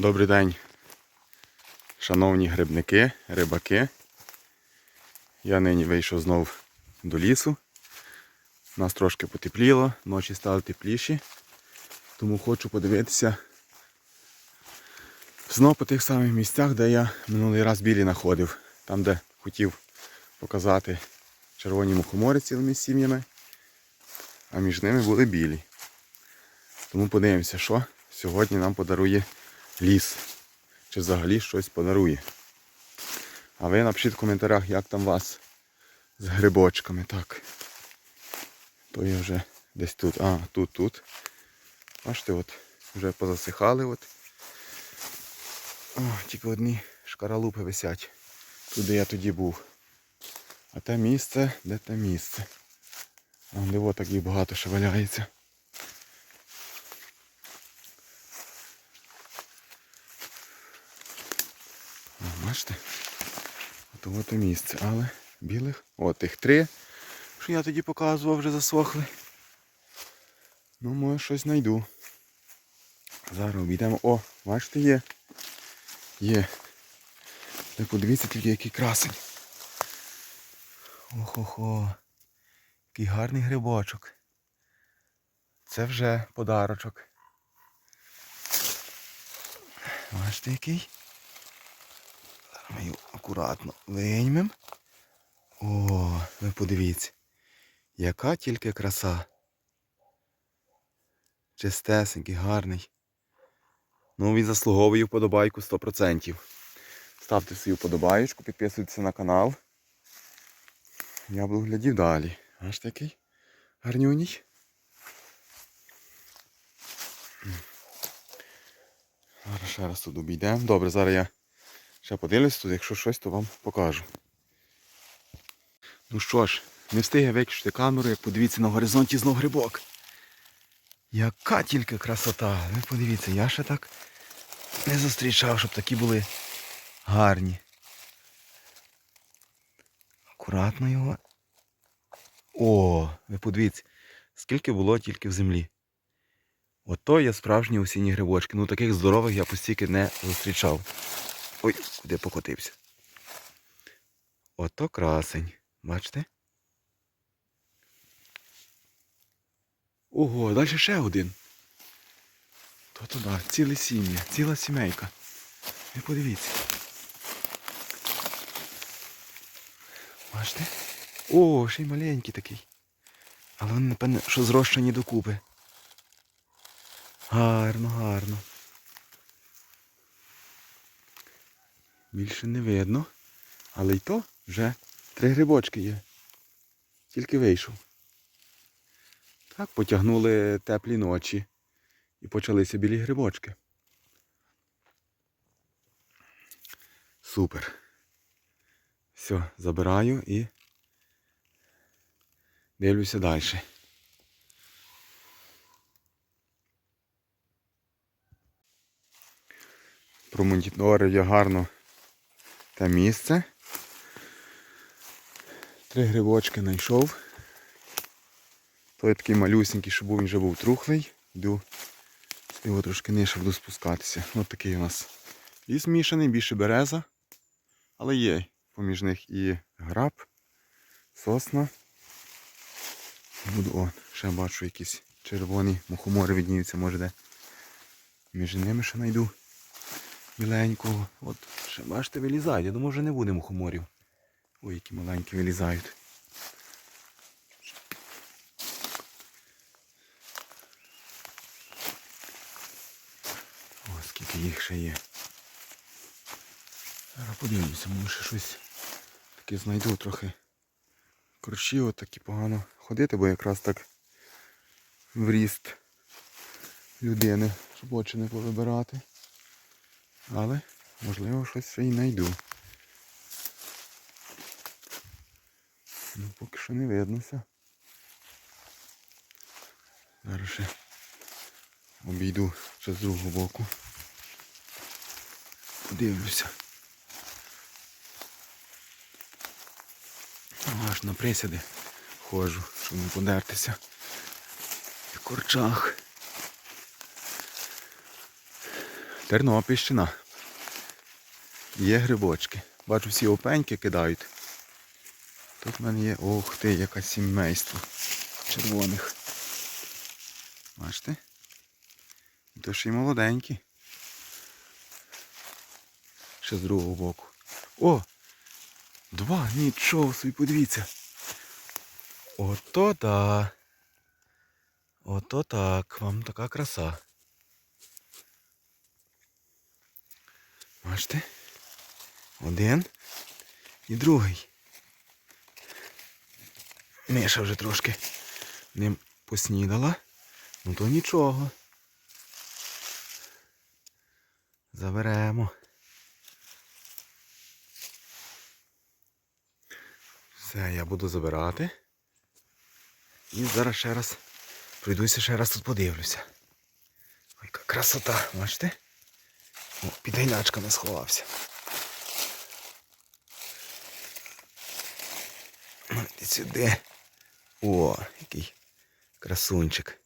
Добрий день, шановні грибники, рибаки. Я нині вийшов знов до лісу. Нас трошки потепліло, ночі стали тепліші. Тому хочу подивитися знов по тих самих місцях, де я минулий раз білі знаходив. Там, де хотів показати червоні мухомори цілими сім'ями, а між ними були білі. Тому подивимося, що сьогодні нам подарує ліс. Чи взагалі щось подарує. А ви напишіть в коментарях, як там вас з грибочками. Так. То я вже десь тут. А, тут, тут. Бачите, от вже позасихали. от. О, тільки одні шкаралупи висять. Тут, де я тоді був. А те місце, де те місце. А де от їх багато ще валяється. Бачите? От і місце, але білих. От тих три, що я тоді показував, вже засохли. Ну, може щось знайду. Зараз обійдемо. О, бачите, є. Є. Та подивіться тільки який красень. Охо-хо. Який гарний грибочок. Це вже подарочок. Бачите який? Ми його акуратно виймемо. О, ви подивіться. Яка тільки краса. Чистесенький, гарний. Ну, він заслуговує вподобайку 100%. Ставте свою вподобаєчку, підписуйтесь на канал. Я буду глядів далі. Аж такий гарнюній. Зараз ще раз тут обійдемо. Добре, зараз я ще подивлюсь тут, якщо щось, то вам покажу. Ну що ж, не встиг я виключити камеру, як подивіться на горизонті знов грибок. Яка тільки красота. Ви подивіться, я ще так не зустрічав, щоб такі були гарні. Акуратно його. О, ви подивіться, скільки було тільки в землі. Ото є справжні осінні грибочки. Ну таких здорових я постільки не зустрічав. Ой, куди покотився. Ото красень. Бачите? Ого, далі ще один. То туди, ціле сім'я, ціла сімейка. Ви подивіться. Бачите? О, ще й маленький такий. Але вони, напевне, що зрощені докупи. Гарно, гарно. Більше не видно. Але й то вже три грибочки є. Тільки вийшов. Так, потягнули теплі ночі. І почалися білі грибочки. Супер. Все, забираю і дивлюся далі. Промоніторив я гарно те місце. Три грибочки знайшов. Той такий малюсенький, щоб він вже був трухлий. Йду його трошки нижче буду спускатися. Ось такий у нас ліс мішаний, більше береза. Але є поміж них і граб, сосна. Буду, о, ще бачу якісь червоні мухомори відніються, може де. Між ними ще знайду біленького. От, ще бачите, вилізають. Я думаю, вже не буде мухоморів. Ой, які маленькі вилізають. О, скільки їх ще є. Зараз подивимося, може щось таке знайду трохи. Корчі отакі погано ходити, бо якраз так в ріст людини, щоб очі не повибирати. Але, можливо, щось ще й знайду. Ну, поки що не виднося. Зараз ще обійду ще з другого боку. Подивлюся. Аж на присяди ходжу, щоб не подертися. В корчах. Тернопільщина. Є грибочки. Бачу, всі опеньки кидають. Тут в мене є. Ох ти, яке сімейство червоних. Бачите? То ще й молоденькі. Ще з другого боку. О! Два, нічого собі, подивіться. Ото да. Ото так, вам така краса. Бачите? Один і другий. Миша вже трошки ним поснідала. Ну то нічого. Заберемо. Все, я буду забирати. І зараз ще раз пройдуся, ще раз тут подивлюся. Ой, яка красота, бачите? О, під гайначками сховався. Іди сюди. О, який красунчик.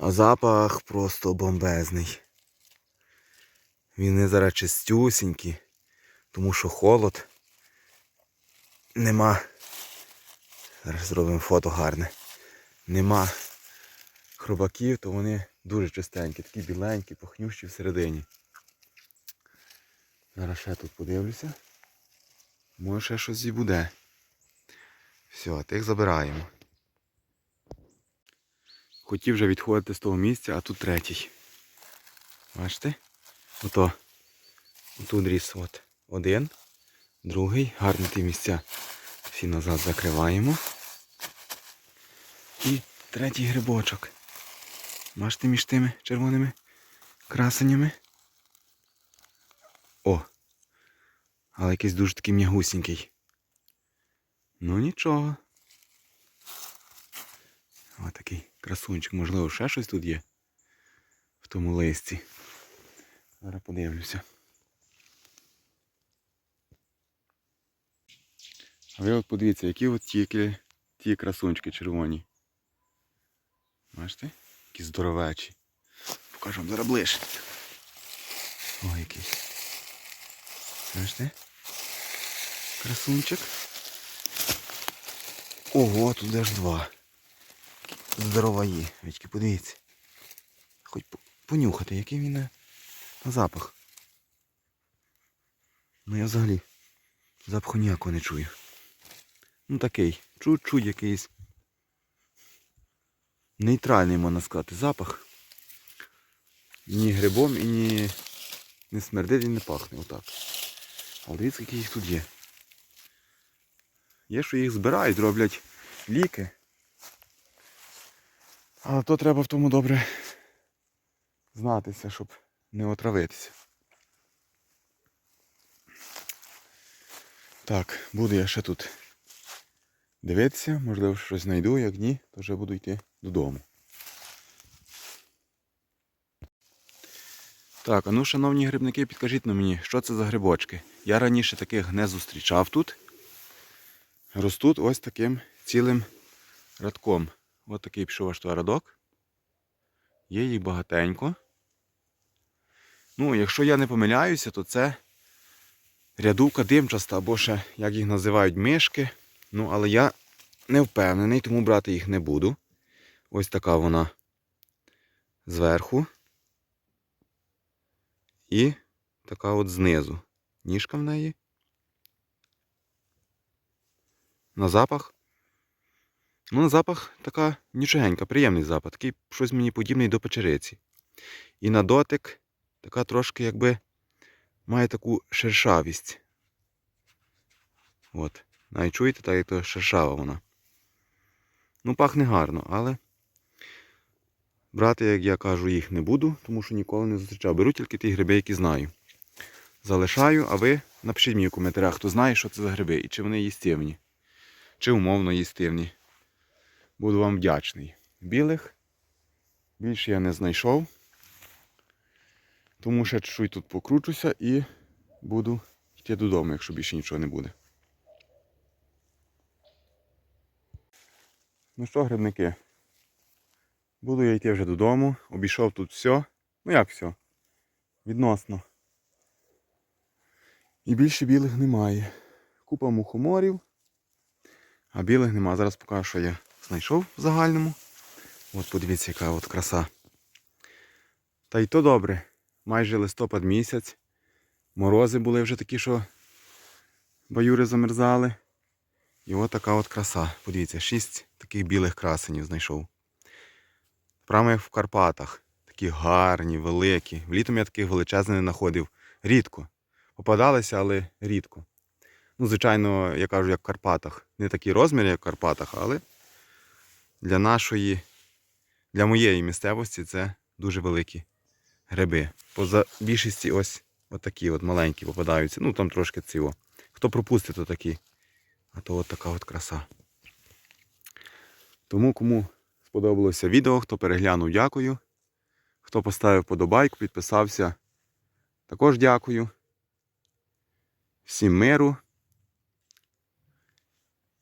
А запах просто бомбезний. Він зараз чистюсінький, тому що холод. Нема. Зараз зробимо фото гарне. Нема хробаків, то вони дуже чистенькі, такі біленькі, пахнющі всередині. Зараз ще тут подивлюся. Може ще щось і буде. Все, тих забираємо. Хотів вже відходити з того місця, а тут третій. Бачите? Ото. Тут ріс от один, другий. Гарні ті місця. Всі назад закриваємо. І третій грибочок. Бачите між тими червоними красенями. О! Але якийсь дуже такий м'ягусінький. Ну нічого. Ось такий красунчик. Можливо, ще щось тут є в тому листі. Зараз подивлюся. А ви от подивіться, які от тільки ті красунчики червоні. Бачите? Які здоровечі. Покажу вам зараз ближче. Ой, який. Бачите? Красунчик. Ого, тут аж два. Здорова є. Вітьки, подивіться. Хоч понюхати, який він на, на запах. Ну я взагалі запаху ніякого не чую. Ну такий, чуть-чуть якийсь нейтральний, можна сказати, запах. Ні грибом і ні не смердить і не пахне. Отак. Але дивіться, які їх тут є. Є, що їх збирають, роблять ліки. Але то треба в тому добре знатися, щоб не отравитися. Так, буду я ще тут дивитися, можливо, щось знайду, як ні, то вже буду йти додому. Так, а ну, шановні грибники, підкажіть на мені, що це за грибочки? Я раніше таких не зустрічав тут. Ростуть ось таким цілим радком. Ось такий пішов аж. Є їх багатенько. Ну, якщо я не помиляюся, то це рядувка димчаста, або ще, як їх називають, мишки. Ну, але я не впевнений, тому брати їх не буду. Ось така вона зверху. І така от знизу. Ніжка в неї. На запах. Ну, на запах така нічогенька, приємний запах. Такий щось мені подібний до печериці. І на дотик така трошки якби має таку шершавість. От. Навіть чуєте, так як то шершава вона. Ну, пахне гарно, але брати, як я кажу, їх не буду, тому що ніколи не зустрічав. Беру тільки ті гриби, які знаю. Залишаю, а ви напишіть мені в коментарях, хто знає, що це за гриби і чи вони їстівні, чи умовно їстивні. Буду вам вдячний. Білих більше я не знайшов. Тому ще чуть тут покручуся і буду йти додому, якщо більше нічого не буде. Ну що, грибники? Буду я йти вже додому. Обійшов тут все. Ну як все? відносно. І більше білих немає. Купа мухоморів, а білих нема. Зараз покажу, що я знайшов в загальному. От подивіться, яка от краса. Та й то добре. Майже листопад місяць. Морози були вже такі, що баюри замерзали. І от така от краса. Подивіться, шість таких білих красенів знайшов. Прямо як в Карпатах. Такі гарні, великі. Влітом я таких величезних не знаходив. Рідко. Попадалися, але рідко. Ну, звичайно, я кажу, як в Карпатах. Не такі розміри, як в Карпатах, але для нашої, для моєї місцевості це дуже великі гриби. Поза більшості ось отакі от маленькі попадаються. Ну там трошки ціво. Хто пропустить, то такі. А то от така от краса. Тому кому сподобалося відео, хто переглянув, дякую. Хто поставив подобайку, підписався. Також дякую. Всім миру.